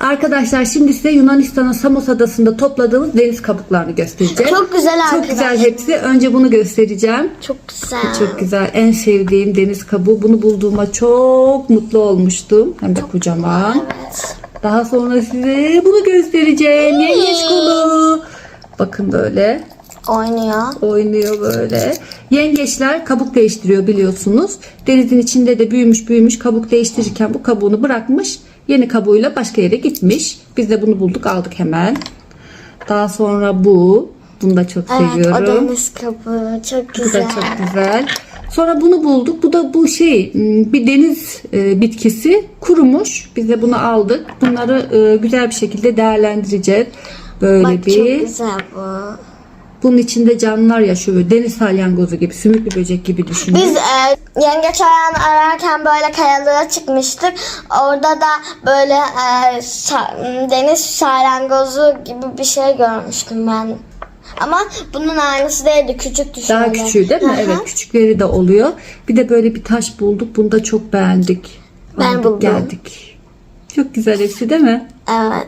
Arkadaşlar şimdi size Yunanistan'ın Samos adasında topladığımız deniz kabuklarını göstereceğim. Çok güzel Çok arkadaşlar. güzel hepsi. Önce bunu göstereceğim. Çok güzel. Çok güzel. En sevdiğim deniz kabuğu. Bunu bulduğuma çok mutlu olmuştum. Hem de kocaman. Evet. Daha sonra size bunu göstereceğim. Yengeç kolu. Bakın böyle Oynuyor. oynuyor böyle. Yengeçler kabuk değiştiriyor biliyorsunuz. Denizin içinde de büyümüş büyümüş kabuk değiştirirken bu kabuğunu bırakmış. Yeni kabuğuyla başka yere gitmiş. Biz de bunu bulduk aldık hemen. Daha sonra bu. Bunu da çok Evet seviyorum. o deniz kabuğu. Çok Bu da güzel. çok güzel. Sonra bunu bulduk. Bu da bu şey m, bir deniz e, bitkisi kurumuş. Biz de bunu aldık. Bunları e, güzel bir şekilde değerlendireceğiz. Böyle Bak bir. çok güzel bu. Bunun içinde canlılar yaşıyor. Deniz salyangozu gibi, sümüklü böcek gibi düşünün. Biz e, yengeç ayağını ararken böyle kayalığa çıkmıştık. Orada da böyle e, sa- deniz salyangozu gibi bir şey görmüştüm ben. Ama bunun aynısı değildi. Küçüktü şöyle. Daha küçüğü değil mi? Hı. Evet, küçükleri de oluyor. Bir de böyle bir taş bulduk. Bunu da çok beğendik. Ben Aldık, buldum. Geldik. Çok güzel hepsi değil mi? Evet.